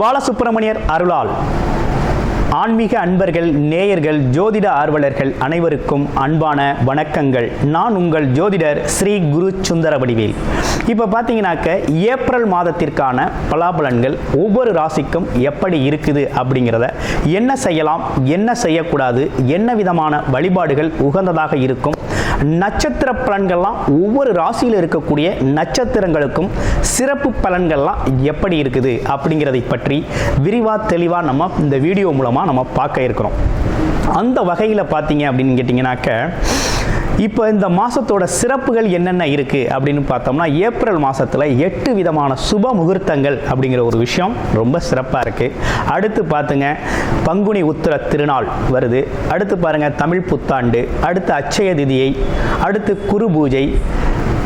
பாலசுப்பிரமணியர் அருளால். ஆன்மீக அன்பர்கள் நேயர்கள் ஜோதிட ஆர்வலர்கள் அனைவருக்கும் அன்பான வணக்கங்கள். நான் உங்கள் ஜோதிடர் ஸ்ரீ குரு சுந்தர வடிவேல். இப்போ பார்த்தீங்கன்னாக்க ஏப்ரல் மாதத்திற்கான பலாபலன்கள் ஒவ்வொரு ராசிக்கும் எப்படி இருக்குது அப்படிங்கிறத என்ன செய்யலாம் என்ன செய்யக்கூடாது என்ன விதமான வழிபாடுகள் உகந்ததாக இருக்கும் நட்சத்திர பலன்கள்லாம் ஒவ்வொரு ராசியில் இருக்கக்கூடிய நட்சத்திரங்களுக்கும் சிறப்பு பலன்கள்லாம் எப்படி இருக்குது அப்படிங்கிறதை பற்றி விரிவாக தெளிவாக நம்ம இந்த வீடியோ மூலமாக நம்ம பார்க்க இருக்கிறோம். அந்த வகையில் பார்த்தீங்க அப்படின்னு கேட்டிங்கனாக்க இப்போ இந்த மாதத்தோட சிறப்புகள் என்னென்ன இருக்குது அப்படின்னு பார்த்தோம்னா ஏப்ரல் மாதத்தில் எட்டு விதமான சுப முகூர்த்தங்கள் அப்படிங்கிற ஒரு விஷயம் ரொம்ப சிறப்பாக இருக்குது அடுத்து பார்த்துங்க பங்குனி உத்திர திருநாள் வருது. அடுத்து பாருங்கள் தமிழ் புத்தாண்டு அடுத்து அட்சய திதியை அடுத்து குரு பூஜை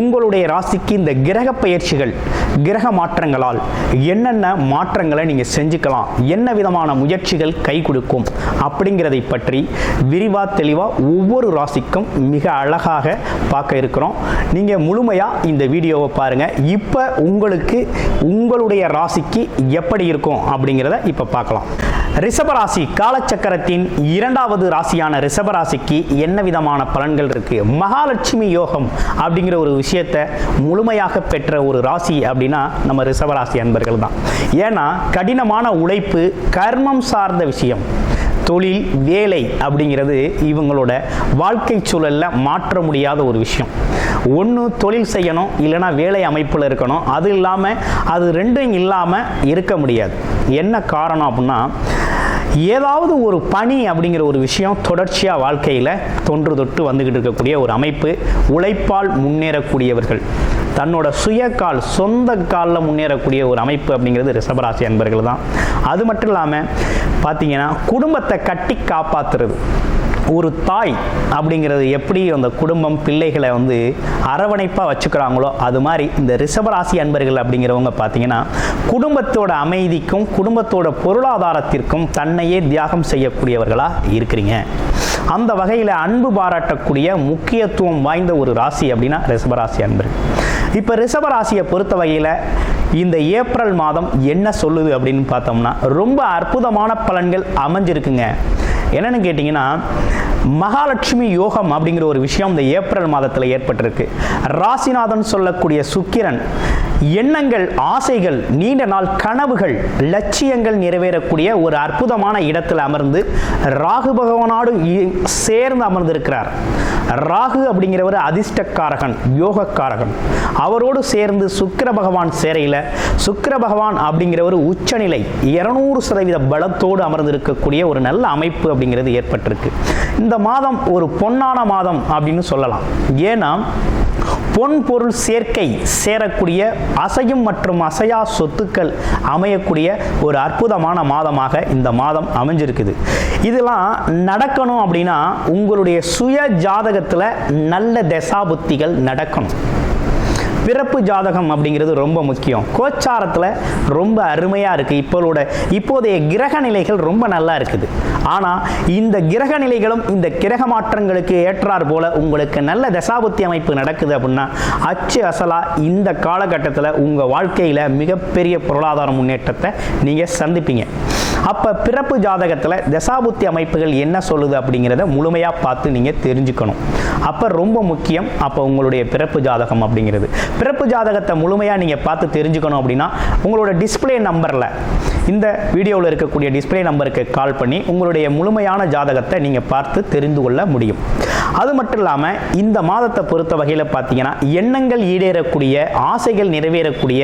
உங்களுடைய ராசிக்கு இந்த கிரக பயிற்சிகள் கிரக மாற்றங்களால் என்னென்ன மாற்றங்களை நீங்கள் செஞ்சுக்கலாம் என்ன விதமான முயற்சிகள் கை கொடுக்கும் அப்படிங்கிறதை பற்றி விரிவாக தெளிவாக ஒவ்வொரு ராசிக்கும் மிக அழகாக பார்க்க இருக்கிறோம். நீங்கள் முழுமையாக இந்த வீடியோவை பாருங்கள் இப்போ உங்களுக்கு உங்களுடைய ராசிக்கு எப்படி இருக்கும் அப்படிங்கிறத இப்போ பார்க்கலாம். ரிஷபராசி காலச்சக்கரத்தின் இரண்டாவது ராசியான ரிஷபராசிக்கு என்ன விதமான பலன்கள் இருக்கு? மகாலட்சுமி யோகம் அப்படிங்கிற ஒரு விஷயத்தை முழுமையாக பெற்ற ஒரு ராசி அப்படின்னா நம்ம ரிஷபராசி அன்பர்கள் தான். ஏன்னா கடினமான உழைப்பு கர்மம் சார்ந்த விஷயம் தொழில் வேலை அப்படிங்கிறது இவங்களோட வாழ்க்கை சூழலில் மாற்ற முடியாத ஒரு விஷயம். ஒன்று தொழில் செய்யணும் இல்லைனா வேலை அமைப்பில் இருக்கணும். அது இல்லாமல் அது ரெண்டும் இல்லாமல் இருக்க முடியாது. என்ன காரணம் அப்படின்னா ஏதாவது ஒரு பணி அப்படிங்கிற ஒரு விஷயம் தொடர்ச்சியாக வாழ்க்கையில் தொன்று தொட்டு வந்துக்கிட்டு இருக்கக்கூடிய ஒரு அமைப்பு உழைப்பால் முன்னேறக்கூடியவர்கள். தன்னோட சுய கால் சொந்த காலில் முன்னேறக்கூடிய ஒரு அமைப்பு அப்படிங்கிறது ரிஷபராசி அன்பர்கள் தான் அது மட்டும் இல்லாமல் பார்த்தீங்கன்னா குடும்பத்தை கட்டி காப்பாற்றுறது ஒரு தாய் அப்படிங்கிறது எப்படி அந்த குடும்பம் பிள்ளைகளை வந்து அரவணைப்பாக வச்சுக்கிறாங்களோ அது மாதிரி இந்த ரிஷபராசி அன்பர்கள் அப்படிங்கிறவங்க பார்த்தீங்கன்னா குடும்பத்தோட அமைதிக்கும் குடும்பத்தோட பொருளாதாரத்திற்கும் தன்னையே தியாகம் செய்யக்கூடியவர்களாக இருக்கிறீங்க. அந்த வகையில் அன்பு பாராட்டக்கூடிய முக்கியத்துவம் வாய்ந்த ஒரு ராசி அப்படின்னா ரிஷபராசி அன்பர்கள். இப்போ ரிஷபராசியை பொறுத்த வகையில் இந்த ஏப்ரல் மாதம் என்ன சொல்லுது அப்படின்னு பார்த்தோம்னா ரொம்ப அற்புதமான பலன்கள் அமைஞ்சிருக்குங்க. என்னென்னு கேட்டிங்கன்னா மகாலட்சுமி யோகம் அப்படிங்கிற ஒரு விஷயம் இந்த ஏப்ரல் மாதத்தில் ஏற்பட்டிருக்கு. ராசிநாதன் சொல்லக்கூடிய சுக்கிரன் எண்ணங்கள் ஆசைகள் நீண்ட நாள் கனவுகள் லட்சியங்கள் நிறைவேறக்கூடிய ஒரு அற்புதமான இடத்தில் அமர்ந்து ராகு பகவானோடு இ- சேர்ந்து அமர்ந்திருக்கிறார். ராகு அப்படிங்கிறவர் அதிர்ஷ்டக்காரகன் யோகக்காரகன். அவரோடு சேர்ந்து சுக்கிர பகவான் சேரையில் சுக்கிர பகவான் அப்படிங்கிறவர் உச்சநிலை இருநூறு சதவீத பலத்தோடு அமர்ந்திருக்கக்கூடிய ஒரு நல்ல அமைப்பு அப்படிங்கிறது ஏற்பட்டிருக்கு. இந்த மாதம் ஒரு பொன்னான மாதம் அப்படின்னு சொல்லலாம். ஏன்னா பொன் பொருள் சேர்க்கை சேரக்கூடிய அசையும் மற்றும் அசையா சொத்துக்கள் அமையக்கூடிய ஒரு அற்புதமான மாதமாக இந்த மாதம் அமைஞ்சிருக்குது. இதெல்லாம் நடக்கணும் அப்படின்னா உங்களுடைய சுய ஜாதகத்தில் நல்ல தசாபுத்திகள் நடக்கணும். பிறப்பு ஜாதகம் அப்படிங்கிறது ரொம்ப முக்கியம். கோச்சாரத்தில் ரொம்ப அருமையாக இருக்குது இப்போலோட இப்போதைய கிரக நிலைகள் ரொம்ப நல்லா இருக்குது. ஆனால் இந்த கிரக நிலைகளும் இந்த கிரக மாற்றங்களுக்கு ஏற்றார் போல உங்களுக்கு நல்ல தசாபுத்தி அமைப்பு நடக்குது அப்படின்னா அச்சு அசலா இந்த காலகட்டத்தில் உங்கள் வாழ்க்கையில் மிகப்பெரிய பொருளாதார முன்னேற்றத்தை நீங்கள் சந்திப்பீங்க. அப்போ பிறப்பு ஜாதகத்தில் தசாபுத்தி அமைப்புகள் என்ன சொல்லுது அப்படிங்கிறத முழுமையாக பார்த்து நீங்கள் தெரிஞ்சுக்கணும். அப்போ ரொம்ப முக்கியம் அப்போ உங்களுடைய பிறப்பு ஜாதகம் அப்படிங்கிறது. பிறப்பு ஜாதகத்தை முழுமையாக நீங்கள் பார்த்து தெரிஞ்சுக்கணும் அப்படின்னா உங்களோட டிஸ்ப்ளே நம்பரில் இந்த வீடியோவில் இருக்கக்கூடிய டிஸ்ப்ளே நம்பருக்கு கால் பண்ணி உங்களுடைய முழுமையான ஜாதகத்தை நீங்கள் பார்த்து தெரிந்து கொள்ள முடியும். அது மட்டும் இல்லாமல் இந்த மாதத்தை பொறுத்த வகையில் பார்த்தீங்கன்னா எண்ணங்கள் ஈடேறக்கூடிய ஆசைகள் நிறைவேறக்கூடிய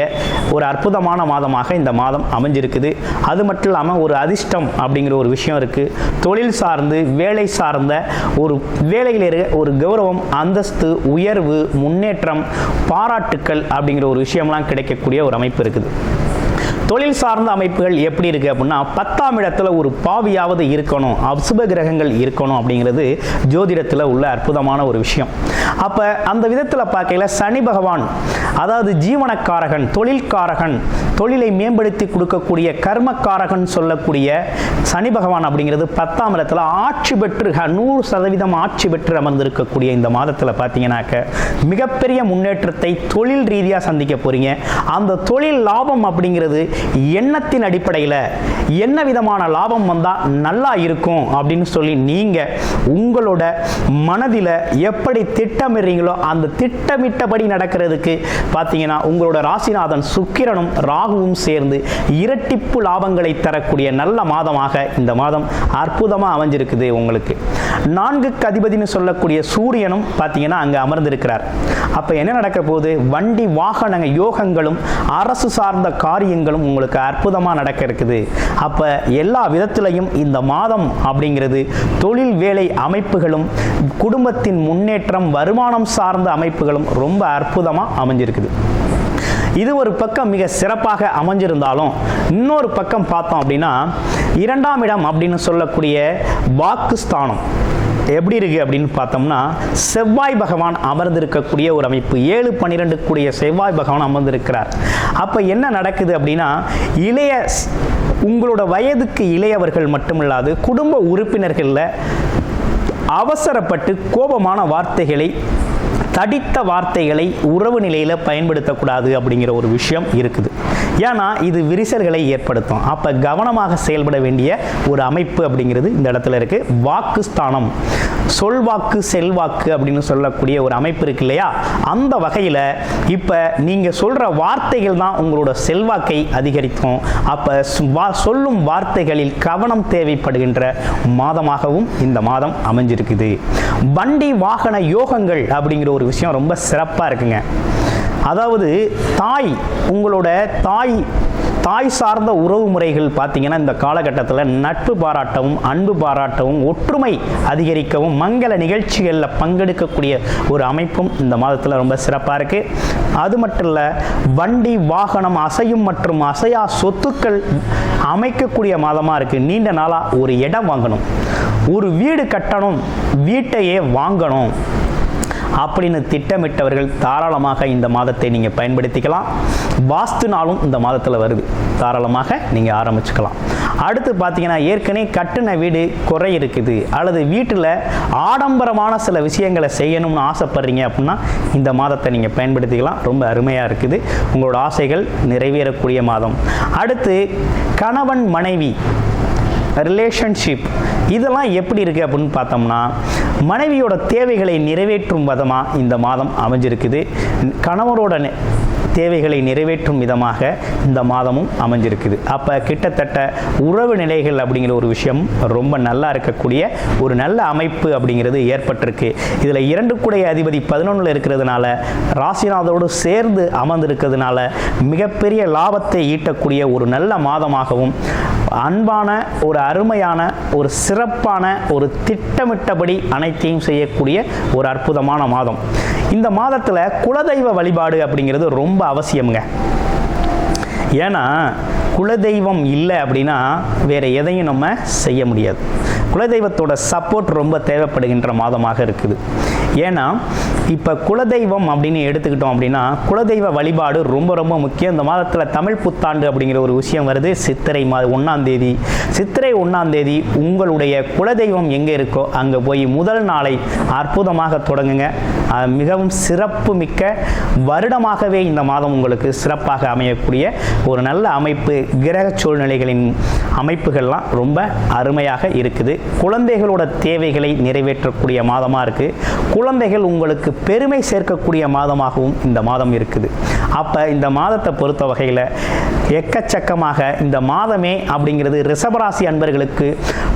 ஒரு அற்புதமான மாதமாக இந்த மாதம் அமைஞ்சிருக்குது. அது மட்டும் இல்லாமல் ஒரு அதிர்ஷ்டம் அப்படிங்கிற ஒரு விஷயம் இருக்குது தொழில் சார்ந்து வேலை சார்ந்த ஒரு வேலையில் இருக்க ஒரு கௌரவம் அந்தஸ்து உயர்வு முன்னேற்றம் பாராட்டுக்கள் அப்படிங்கிற ஒரு விஷயம்லாம் கிடைக்கக்கூடிய ஒரு அமைப்பு இருக்குது. தொழில் சார்ந்த அமைப்புகள் எப்படி இருக்குது அப்படின்னா பத்தாம் இடத்துல ஒரு பாவியாவது இருக்கணும் அசுப கிரகங்கள் இருக்கணும் அப்படிங்கிறது ஜோதிடத்தில் உள்ள அற்புதமான ஒரு விஷயம். அப்போ அந்த விதத்தில் பார்க்கையில சனி பகவான் அதாவது ஜீவனக்காரகன் தொழில்காரகன் தொழிலை மேம்படுத்தி கொடுக்கக்கூடிய கர்மக்காரகன் சொல்லக்கூடிய சனி பகவான் அப்படிங்கிறது பத்தாம் இடத்துல ஆட்சி பெற்று நூறு சதவீதம் ஆட்சி பெற்று அமர்ந்திருக்கக்கூடிய இந்த மாதத்தில் பார்த்தீங்கன்னாக்க மிகப்பெரிய முன்னேற்றத்தை தொழில் ரீதியாக சந்திக்க போறீங்க. அந்த தொழில் லாபம் அப்படிங்கிறது எண்ணத்தின் அடிப்படையில் என்ன விதமான லாபம் வந்தால் நல்லா இருக்கும் அப்படின்னு சொல்லி நீங்கள் உங்களோட மனதில் எப்படி திட்டமிடுறீங்களோ அந்த திட்டமிட்டபடி நடக்கிறதுக்கு பார்த்தீங்கன்னா உங்களோட ராசிநாதன் சுக்கிரனும் ராகுவும் சேர்ந்து இரட்டிப்பு லாபங்களை தரக்கூடிய நல்ல மாதமாக இந்த மாதம் அற்புதமாக அமைஞ்சிருக்குது உங்களுக்கு. நான்குக்கு அதிபதினு சொல்லக்கூடிய சூரியனும் பார்த்தீங்கன்னா அங்கே அமர்ந்திருக்கிறார். அப்போ என்ன நடக்க போகுது? வண்டி வாகனங்கள் யோகங்களும் அரசு சார்ந்த காரியங்களும் உங்களுக்கு அற்புதமாக நடக்க இருக்குது. அப்போ எல்லா விதத்திலையும் இந்த மாதம் அப்படிங்கிறது தொழில் வேலை அமைப்புகளும் குடும்பத்தின் முன்னேற்றம் வருமானம் சார்ந்த அமைப்புகளும் ரொம்ப அற்புதமாக அமைஞ்சிருக்குது. இது ஒரு பக்கம் மிக சிறப்பாக அமைஞ்சிருந்தாலும் இன்னொரு பக்கம் பார்த்தோம் அப்படின்னா இரண்டாம் இடம் அப்படின்னு சொல்லக்கூடிய வாக்குஸ்தானம் எப்படி இருக்கு அப்படின்னு பார்த்தோம்னா செவ்வாய் பகவான் அமர்ந்திருக்கக்கூடிய ஒரு அமைப்பு. ஏழு பன்னிரெண்டு கூடிய செவ்வாய் பகவான் அமர்ந்திருக்கிறார். அப்போ என்ன நடக்குது அப்படின்னா இளைய உங்களோட வயதுக்கு இளையவர்கள் மட்டுமில்லாது குடும்ப உறுப்பினர்களில் அவசரப்பட்டு கோபமான வார்த்தைகளை தடித்த வார்த்தைகளை உறவு நிலையில் பயன்படுத்தக்கூடாது அப்படிங்கிற ஒரு விஷயம் இருக்குது. ஏன்னா இது விரிசல்களை ஏற்படுத்தும். அப்போ கவனமாக செயல்பட வேண்டிய ஒரு அமைப்பு அப்படிங்கிறது இந்த இடத்துல இருக்குது வாக்கு ஸ்தானம் சொல்வாக்கு செல்வாக்கு அப்படின்னு சொல்லக்கூடிய ஒரு அமைப்பு இருக்கு இல்லையா? அந்த வகையில் இப்போ நீங்கள் சொல்கிற வார்த்தைகள் தான் உங்களோட செல்வாக்கை அதிகரிக்கும். அப்போ சொல்லும் வார்த்தைகளில் கவனம் தேவைப்படுகின்ற மாதமாகவும் இந்த மாதம் அமைஞ்சிருக்குது. வண்டி வாகன யோகங்கள் அப்படிங்கிற ஒரு விஷயம் ரொம்ப சிறப்பாக இருக்குங்க. அதாவது தாய் உங்களோட தாய் தாய் சார்ந்த உறவு முறைகள் பார்த்தீங்கன்னா இந்த காலகட்டத்தில் நட்பு பாராட்டவும் அன்பு பாராட்டவும் ஒற்றுமை அதிகரிக்கவும் மங்கள நிகழ்ச்சிகளில் பங்கெடுக்கக்கூடிய ஒரு அமைப்பும் இந்த மாதத்தில் ரொம்ப சிறப்பாக இருக்குது அது மட்டும் இல்லை வண்டி வாகனம் அசையும் மற்றும் அசையா சொத்துக்கள் அமைக்கக்கூடிய மாதமாக இருக்குது நீண்ட நாளாக ஒரு இடம் வாங்கணும். ஒரு வீடு கட்டணும். வீட்டையே வாங்கணும். அப்படின்னு திட்டமிட்டவர்கள் தாராளமாக இந்த மாதத்தை நீங்கள் பயன்படுத்திக்கலாம். வாஸ்து நாளும் இந்த மாதத்தில் வருது. தாராளமாக நீங்கள் ஆரம்பிச்சுக்கலாம். அடுத்து பார்த்தீங்கன்னா ஏற்கனவே கட்டின வீடு குறை இருக்குது. அல்லது வீட்டில் ஆடம்பரமான சில விஷயங்களை செய்யணும்னு ஆசைப்படுறீங்க அப்படின்னா இந்த மாதத்தை நீங்கள் பயன்படுத்திக்கலாம். ரொம்ப அருமையாக இருக்குது. உங்களோட ஆசைகள் நிறைவேறக்கூடிய மாதம். அடுத்து கணவன் மனைவி ரிலேஷன்ஷிப் இதெல்லாம் எப்படி இருக்குது அப்படின்னு பார்த்தோம்னா மனைவியோட தேவைகளை நிறைவேற்றும் விதமாக இந்த மாதம் அமைஞ்சிருக்குது. கணவரோட நெ- தேவைகளை நிறைவேற்றும் விதமாக இந்த மாதமும் அமைஞ்சிருக்குது. அப்போ கிட்டத்தட்ட உறவு நிலைகள் அப்படிங்கிற ஒரு விஷயம் ரொம்ப நல்லா இருக்கக்கூடிய ஒரு நல்ல அமைப்பு அப்படிங்கிறது ஏற்பட்டிருக்கு. இதில் இரண்டு கூடைய அதிபதி பதினொன்றில் இருக்கிறதுனால ராசிநாதோடு சேர்ந்து அமர்ந்திருக்கிறதுனால மிகப்பெரிய லாபத்தை ஈட்டக்கூடிய ஒரு நல்ல மாதமாகவும் அன்பான ஒரு அருமையான ஒரு சிறப்பான ஒரு திட்டமிட்டபடி அனைத்தையும் செய்யக்கூடிய ஒரு அற்புதமான மாதம். இந்த மாதத்தில் குலதெய்வ வழிபாடு அப்படிங்கிறது ரொம்ப அவசியம்ங்க. ஏன்னா குலதெய்வம் இல்லை அப்படின்னா வேறு எதையும் நம்ம செய்ய முடியாது. குலதெய்வத்தோட சப்போர்ட் ரொம்ப தேவைப்படுகின்ற மாதமாக இருக்குது. ஏன்னா இப்போ குலதெய்வம் அப்படின்னு எடுத்துக்கிட்டோம் அப்படின்னா குலதெய்வ வழிபாடு ரொம்ப ரொம்ப முக்கியம். இந்த மாதத்தில் தமிழ் புத்தாண்டு அப்படிங்கிற ஒரு விஷயம் வருது. சித்திரை மாத ஒன்றாம் தேதி. சித்திரை ஒன்றாம் தேதி உங்களுடைய குலதெய்வம் எங்கே இருக்கோ அங்கே போய் முதல் நாளை அற்புதமாக தொடங்குங்க. மிகவும் சிறப்பு மிக்க வருடமாகவே இந்த மாதம் உங்களுக்கு சிறப்பாக அமையக்கூடிய ஒரு நல்ல அமைப்பு கிரக சூழ்நிலைகளின் அமைப்புகள்லாம் ரொம்ப அருமையாக இருக்குது. குழந்தைகளோட தேவைகளை நிறைவேற்றக்கூடிய மாதமாக இருக்குது குழந்தைகள் உங்களுக்கு பெருமை சேர்க்கக்கூடிய மாதமாகவும் இந்த மாதம் இருக்குது. அப்போ இந்த மாதத்தை பொறுத்த வகையில் எக்கச்சக்கமாக இந்த மாதமே அப்படிங்கிறது ரிஷபராசி அன்பர்களுக்கு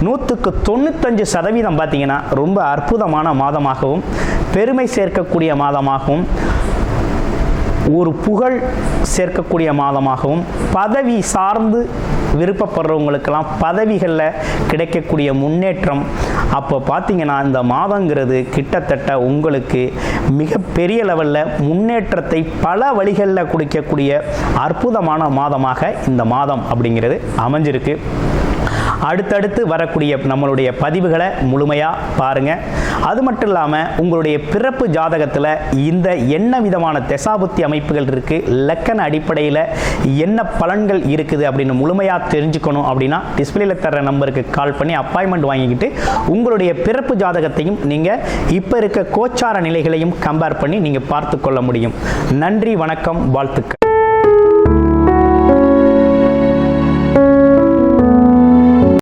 நூற்றுக்கு தொண்ணூத்தஞ்சு சதவீதம் பார்த்தீங்கன்னா ரொம்ப அற்புதமான மாதமாகவும் பெருமை சேர்க்கக்கூடிய மாதமாகவும் ஒரு புகழ் சேர்க்கக்கூடிய மாதமாகவும் பதவி சார்ந்து விருப்பப்படுறவங்களுக்கெல்லாம் பதவிகளில் கிடைக்கக்கூடிய முன்னேற்றம். அப்போ பார்த்தீங்கன்னா இந்த மாதங்கிறது கிட்டத்தட்ட உங்களுக்கு மிகப்பெரிய லெவலில் முன்னேற்றத்தை பல வழிகளில் கொடுக்கக்கூடிய அற்புதமான மாதமாக இந்த மாதம் அப்படிங்கிறது அமைஞ்சிருக்கு. அடுத்தடுத்து வரக்கூடிய நம்மளுடைய பதிவுகளை முழுமையாக பாருங்கள் அது மட்டும் இல்லாமல் உங்களுடைய பிறப்பு ஜாதகத்தில் இந்த என்ன விதமான தசாபுத்தி அமைப்புகள் இருக்குது லக்கண அடிப்படையில் என்ன பலன்கள் இருக்குது அப்படின்னு முழுமையாக தெரிஞ்சுக்கணும் அப்படின்னா டிஸ்பிளேல தர நம்பருக்கு கால் பண்ணி அப்பாயின்மெண்ட் வாங்கிக்கிட்டு உங்களுடைய பிறப்பு ஜாதகத்தையும் நீங்கள் இப்போ இருக்க கோச்சார நிலைகளையும் கம்பேர் பண்ணி நீங்கள் பார்த்து கொள்ள முடியும். நன்றி வணக்கம் வாழ்த்துக்கள்.